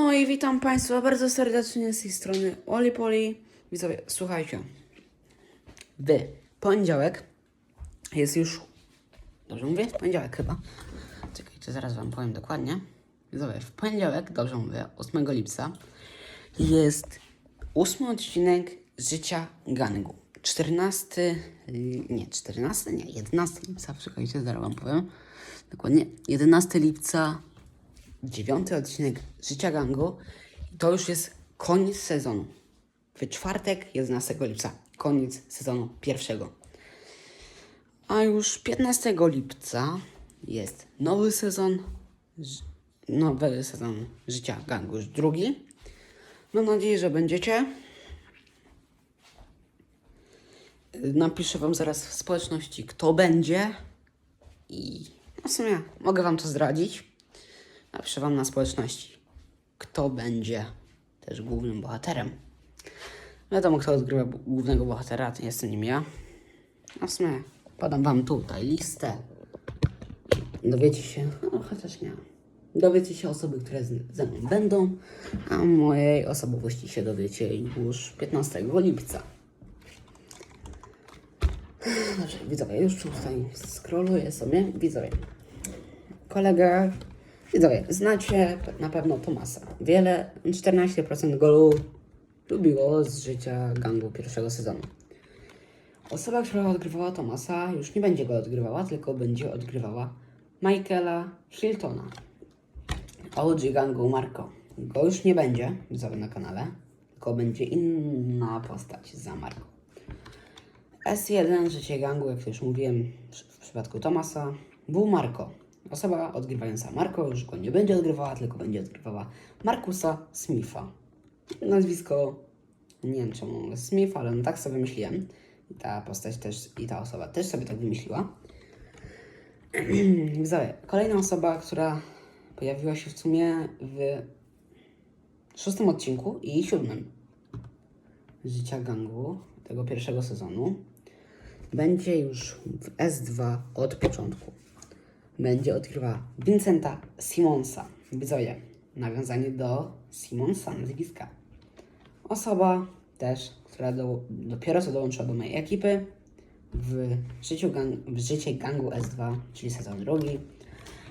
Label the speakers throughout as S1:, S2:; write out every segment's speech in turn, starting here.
S1: No i witam Państwa bardzo serdecznie z tej strony Oli Poli. Widzowie, słuchajcie. W poniedziałek jest już. Dobrze mówię? Poniedziałek chyba. Czekajcie, zaraz Wam powiem dokładnie. Widzowie, w poniedziałek, dobrze mówię, 8 lipca jest ósmy odcinek Życia Gangu. 14. li- Nie, 14? Nie, 11 lipca. Czekajcie, zaraz Wam powiem. Dokładnie. 11 lipca dziewiąty odcinek Życia Gangu. To już jest koniec sezonu. W czwartek, 11 lipca, koniec sezonu pierwszego. A już 15 lipca jest nowy sezon, nowy sezon Życia Gangu, już drugi. Mam nadzieję, że będziecie. Napiszę wam zaraz w społeczności, kto będzie. I no w sumie mogę wam to zdradzić. Napiszę wam na społeczności, kto będzie też głównym bohaterem. Wiadomo, kto odgrywa głównego bohatera, to jestem nim ja. A w sumie podam wam tutaj listę. Dowiecie się, no chociaż nie. Dowiecie się osoby, które ze mną będą, a mojej osobowości się dowiecie już 15 lipca. Dobrze, widzowie, już tutaj scrolluję sobie. Widzowie, kolegę. Widzowie, znacie na pewno Tomasa. Wiele, 14% golu lubiło z życia gangu pierwszego sezonu. Osoba, która odgrywała Tomasa, już nie będzie go odgrywała, tylko będzie odgrywała Michaela Hiltona. OG gangu Marco. Go już nie będzie, widzowie, na kanale, tylko będzie inna postać za Marco. S1, życie gangu, jak już mówiłem w przypadku Tomasa, był Marko. Osoba odgrywająca Marko już go nie będzie odgrywała, tylko będzie odgrywała Markusa Smitha. Nazwisko, nie wiem czemu Smith, ale no tak sobie myśliłem. I ta postać też, i ta osoba też sobie tak wymyśliła. Widzowie, kolejna osoba, która pojawiła się w sumie w szóstym odcinku i siódmym życia gangu tego pierwszego sezonu będzie już w S2 od początku. Będzie odgrywała Vincenta Simonsa. Widzowie, nawiązanie do Simonsa, nazwiska. Osoba też, która do, dopiero co dołączyła do mojej ekipy w, życiu gang, w życie gangu S2, czyli sezon drugi.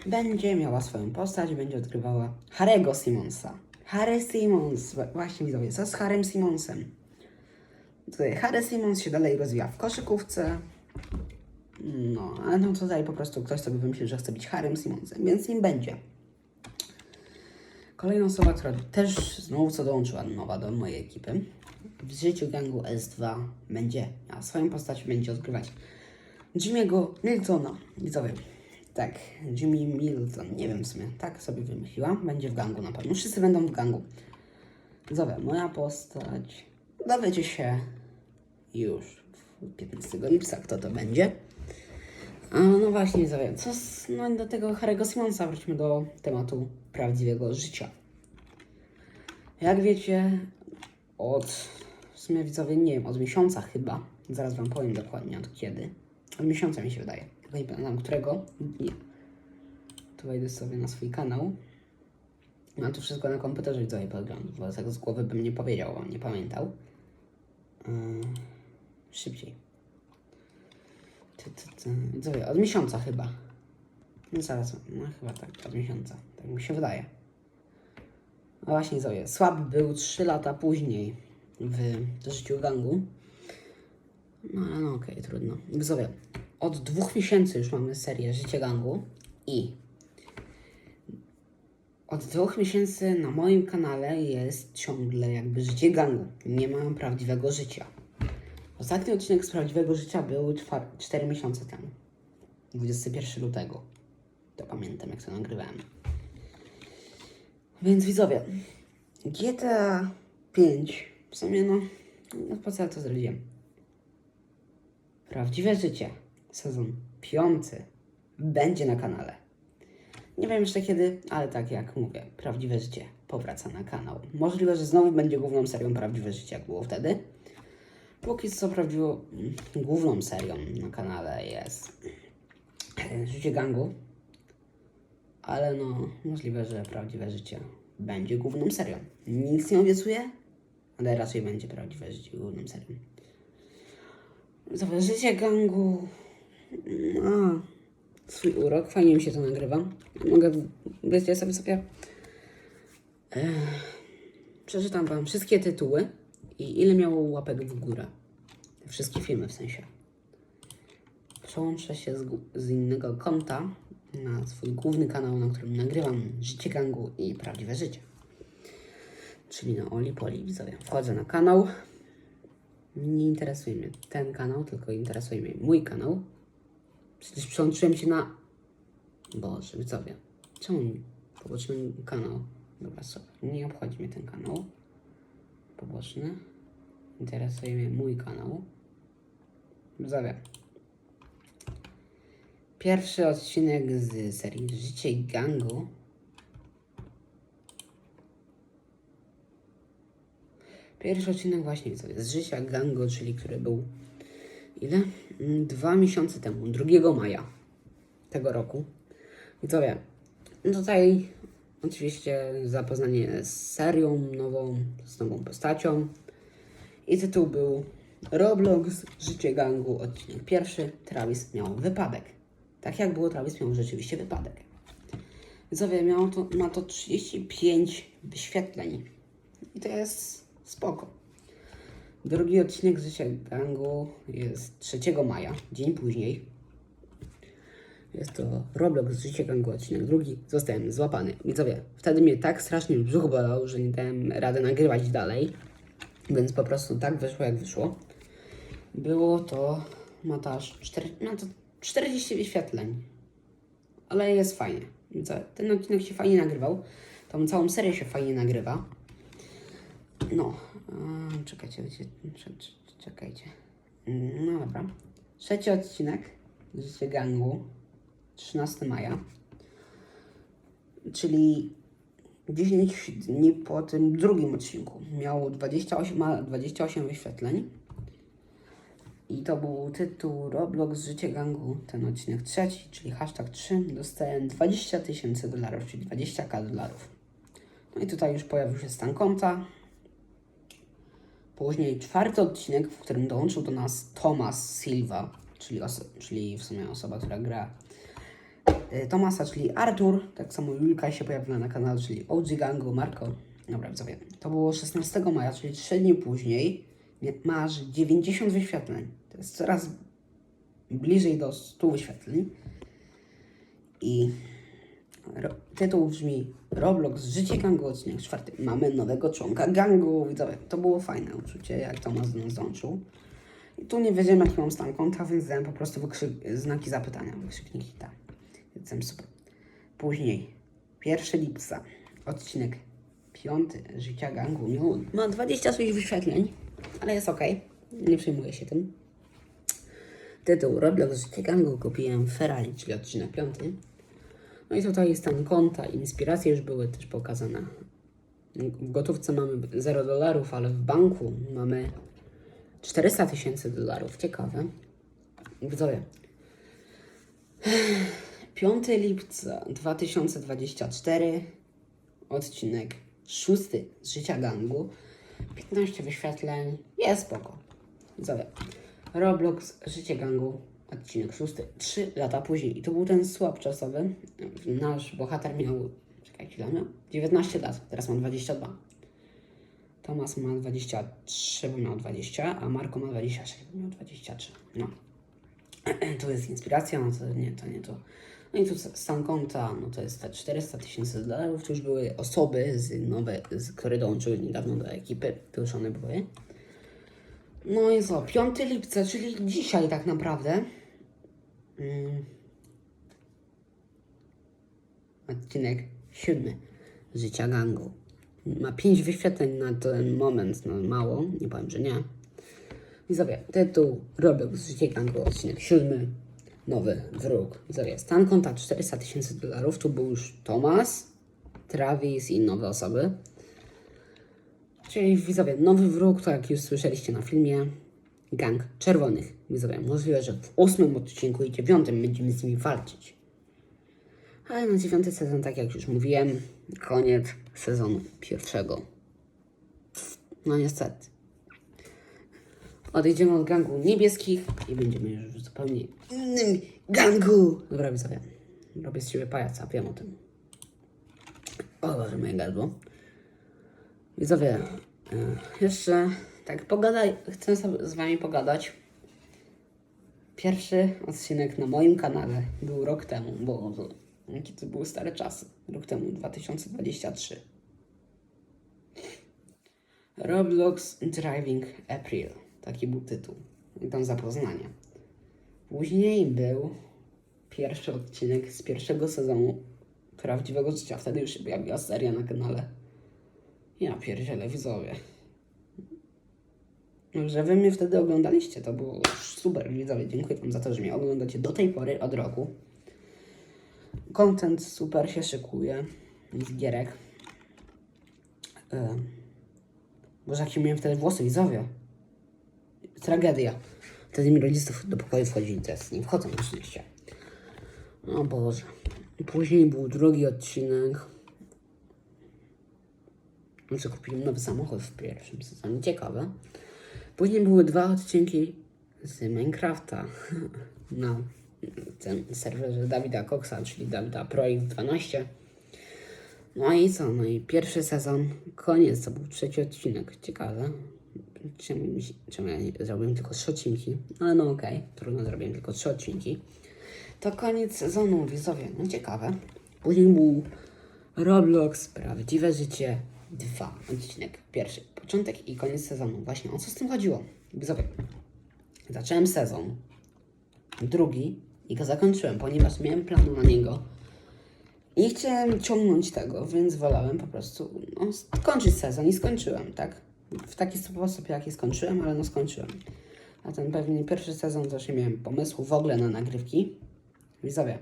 S1: Będzie miała swoją postać, będzie odgrywała Harego Simonsa. Harry Simons, właśnie widzowie, co z Harrym Simonsem? Tutaj Harry Simons się dalej rozwija w koszykówce. No, ale no tutaj po prostu ktoś sobie wymyślił, że chce być Harrym Simonsem, więc nim będzie. Kolejna osoba, która też znowu co dołączyła nowa do mojej ekipy. W życiu gangu S2 będzie miała swoją postać, będzie odgrywać Jimmy'ego Miltona. Widzowie, tak, Jimmy Milton, nie wiem w sumie, tak sobie wymyśliła. Będzie w gangu na pewno. Wszyscy będą w gangu. Widzowie, moja postać. Dowiecie się już 15 lipca, kto to będzie. No właśnie, co z, no do tego Harry'ego Simonsa wróćmy do tematu prawdziwego życia. Jak wiecie, od, w sumie widzowie, nie wiem, od miesiąca chyba, zaraz wam powiem dokładnie od kiedy. Od miesiąca mi się wydaje, nie pamiętam którego. Nie. Tu wejdę sobie na swój kanał. Mam to wszystko na komputerze widzowie podglądu, bo tak z głowy bym nie powiedział, bo nie pamiętał. Yy, szybciej. Ty. Widzowie, od miesiąca chyba. No zaraz, no chyba tak, od miesiąca. Tak mi się wydaje. No właśnie, widzowie, słab był 3 lata później w życiu gangu. No ale no okej, trudno. Widzowie, od dwóch miesięcy już mamy serię Życie Gangu i od dwóch miesięcy na moim kanale jest ciągle jakby życie gangu. Nie mam prawdziwego życia. Ostatni odcinek z prawdziwego życia był 4 miesiące temu. 21 lutego. To pamiętam, jak to nagrywałem. Więc widzowie, GTA 5 w sumie no, no po co ja to zrobiłem? Prawdziwe życie, sezon piąty, będzie na kanale. Nie wiem jeszcze kiedy, ale tak jak mówię, prawdziwe życie powraca na kanał. Możliwe, że znowu będzie główną serią prawdziwe życie, jak było wtedy. Póki co prawdziwą główną serią na kanale jest e, Życie Gangu. Ale no, możliwe, że prawdziwe życie będzie główną serią. Nic nie obiecuję, ale raczej będzie prawdziwe życie główną serią. Zobacz, życie gangu ma swój urok, fajnie mi się to nagrywa. Mogę, wiecie sobie sobie... Ech, przeczytam wam wszystkie tytuły i ile miało łapek w górę. Wszystkie filmy w sensie. Przełączę się z, z innego konta na swój główny kanał, na którym nagrywam życie gangu i prawdziwe życie. Czyli na Oli Poli widzowie. Wchodzę na kanał. Nie interesuje mnie ten kanał, tylko interesuje mnie mój kanał. Przecież przełączyłem się na... Boże, widzowie. Czemu mi poboczny kanał? Dobra, sobie. Nie obchodzi mnie ten kanał. Poboczny. Interesuje mnie mój kanał. Widzowie. Pierwszy odcinek z serii Życie Gangu. Pierwszy odcinek właśnie widzowie, z Życia Gangu, czyli który był ile? Mm, Dwa miesiące temu, 2 maja tego roku. Widzowie, tutaj oczywiście zapoznanie z serią nową, z nową postacią. I tytuł był Roblox, Życie Gangu, odcinek pierwszy. Travis miał wypadek. Tak jak było, Travis miał rzeczywiście wypadek. Widzowie, miało to, ma to 35 wyświetleń. I to jest spoko. Drugi odcinek Życia Gangu jest 3 maja, dzień później. Jest to Roblox Życie Gangu, odcinek drugi. Zostałem złapany. Widzowie, wtedy mnie tak strasznie brzuch bolał, że nie dałem rady nagrywać dalej. Więc po prostu tak wyszło, jak wyszło. Było to, ma to aż 4, ma to 40 wyświetleń. Ale jest fajnie. Ten odcinek się fajnie nagrywał. Tą całą serię się fajnie nagrywa. No, czekajcie, czekajcie. No dobra. Trzeci odcinek Życie Gangu, 13 maja, czyli 10 dni po tym drugim odcinku. Miało 28, ma 28 wyświetleń. I to był tytuł Roblox Życie Gangu, ten odcinek trzeci, czyli hashtag 3. Dostałem 20 tysięcy dolarów, czyli 20k dolarów. No i tutaj już pojawił się stan konta. Później czwarty odcinek, w którym dołączył do nas Thomas Silva, czyli, czyli w sumie osoba, która gra Tomasa, czyli Artur. Tak samo Julka się pojawiła na kanale, czyli OG Gangu, Marco. Dobra, widzowie. To było 16 maja, czyli 3 dni później. Nie- Masz 90 wyświetleń. To jest coraz bliżej do 100 wyświetleń. I tytuł brzmi Roblox Życie Gangu, odcinek czwarty. Mamy nowego członka gangu. Widzowie, to było fajne uczucie, jak Tomas do nas dołączył. I tu nie wiedziałem, jaki mam stan konta, więc dałem po prostu znaki zapytania, wykrzykniki tak. Jestem super. Później, 1 lipca, odcinek 5 Życia Gangu. Miał, ma 26 wyświetleń, ale jest ok. Nie przejmuję się tym. Tytuł Roblox Życie Gangu kupiłem Ferrari, czyli odcinek 5. No i tutaj stan konta, inspiracje już były też pokazane. W gotówce mamy 0 dolarów, ale w banku mamy 400 tysięcy dolarów. Ciekawe. Widzowie. 5 lipca 2024, odcinek 6 z życia gangu. 15 wyświetleń, jest spoko. Widzowie. Roblox, życie gangu, odcinek 6, 3 lata później. I to był ten słab czasowy. Nasz bohater miał, czekajcie, ile miał? 19 lat, teraz ma 22. Tomas ma 23, bo miał 20, a Marko ma 26, bo miał 23. No. tu jest inspiracja, no to nie, to nie to. No i tu stan konta, no to jest te 400 tysięcy dolarów, to już były osoby, z nowe, z, które dołączyły niedawno do ekipy, to już one były. No i co, 5 lipca, czyli dzisiaj tak naprawdę. Mm. Odcinek siódmy Życia gangu. Ma 5 wyświetleń na ten moment, no mało, nie powiem, że nie. Widzowie, tytuł Roblox Życie Gangu, odcinek siódmy, nowy wróg. Widzowie, stan konta 400 tysięcy dolarów, tu był już Thomas, Travis i nowe osoby. Czyli widzowie, nowy wróg, to jak już słyszeliście na filmie, gang czerwonych. Widzowie, możliwe, że w ósmym odcinku i dziewiątym będziemy z nimi walczyć. Ale na dziewiąty sezon, tak jak już mówiłem, koniec sezonu pierwszego. No niestety. Odejdziemy od gangu niebieskich i będziemy już w zupełnie innym gangu. Dobra, widzowie. Robię z siebie pajaca, wiem o tym. O Boże, moje gardło. Widzowie, e, jeszcze tak pogadaj, chcę z wami pogadać. Pierwszy odcinek na moim kanale był rok temu, bo jakie to były stare czasy. Rok temu, 2023. Roblox Driving April. Taki był tytuł. I tam zapoznanie. Później był pierwszy odcinek z pierwszego sezonu prawdziwego życia. Wtedy już się pojawiła seria na kanale. Ja pierdzielę widzowie. Że wy mnie wtedy oglądaliście, to było super widzowie. Dziękuję wam za to, że mnie oglądacie do tej pory, od roku. Content super się szykuje z gierek. Yy. Boże, jakie miałem wtedy włosy, widzowie. Tragedia. Wtedy mi rodziców do pokoju wchodzili, teraz nie wchodzą na szczęście. O Boże. Później był drugi odcinek. Znaczy kupiłem nowy samochód w pierwszym sezonie, ciekawe. Później były dwa odcinki z Minecrafta na tym serwerze Dawida Coxa, czyli Dawida Projekt 12. No i co? No i pierwszy sezon, koniec, to był trzeci odcinek. Ciekawe. Się- czemu ja zrobiłem tylko trzy odcinki? Ale no okej, trudno, zrobiłem tylko trzy odcinki. To koniec sezonu, widzowie, no ciekawe. Później był Roblox, Prawdziwe Życie 2, odcinek pierwszy. Początek i koniec sezonu. Właśnie, o co z tym chodziło? Widzowie, zacząłem sezon drugi i go zakończyłem, ponieważ miałem plan na niego. Nie chciałem ciągnąć tego, więc wolałem po prostu no, skończyć sezon i skończyłem, tak? W taki sposób, jaki skończyłem, ale no skończyłem. A ten pewnie pierwszy sezon też nie miałem pomysłu w ogóle na nagrywki. Widzowie,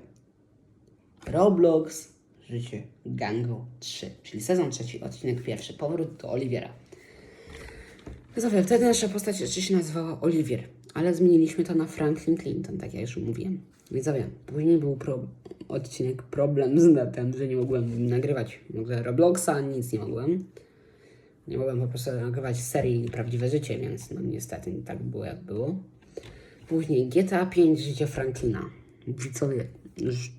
S1: Roblox, życie gangu 3, czyli sezon trzeci, odcinek pierwszy, powrót do Oliwiera. Widzowie, wtedy nasza postać jeszcze się nazywała Oliwier, ale zmieniliśmy to na Franklin Clinton, tak jak już mówiłem. Widzowie, później był pro, odcinek problem z netem, że nie mogłem nagrywać w ogóle Robloxa, nic nie mogłem. Nie mogłem po prostu nagrywać serii Prawdziwe Życie, więc no niestety nie tak było jak było. Później GTA 5 Życie Franklina. Widzowie, już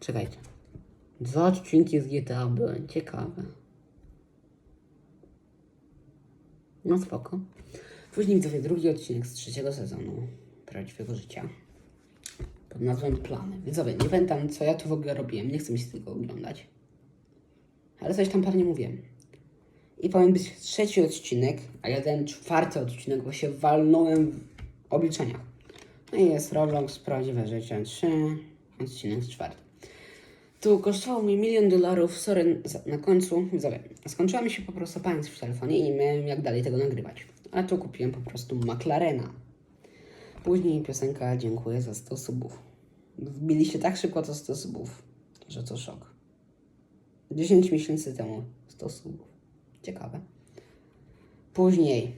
S1: czekajcie. Dwa odcinki z GTA były ciekawe. No spoko. Później widzowie drugi odcinek z trzeciego sezonu Prawdziwego Życia. Pod nazwą Plany. Widzowie, nie pamiętam co ja tu w ogóle robiłem, nie chcę mi się tego oglądać. Ale coś tam pewnie mówiłem. I powinien być trzeci odcinek, a ja ten czwarty odcinek, bo się walnąłem w obliczeniach. No i jest Roblox Prawdziwe Życie 3, odcinek czwarty. Tu kosztowało mi milion dolarów, sorry na końcu, widzowie. Skończyła mi się po prostu pamięć w telefonie i nie miałem jak dalej tego nagrywać. A tu kupiłem po prostu McLarena. Później piosenka Dziękuję za 100 subów. Wbiliście tak szybko to 100 subów, że to szok. 10 miesięcy temu 100 subów. Ciekawe. Później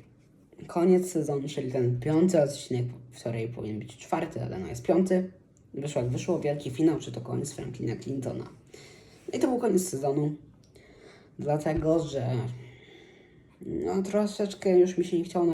S1: koniec sezonu, czyli ten piąty odcinek, wczoraj powinien być czwarty, ale no jest piąty. Wyszło jak wyszło, wielki finał, czy to koniec Franklina Clintona. No i to był koniec sezonu, dlatego że no troszeczkę już mi się nie chciało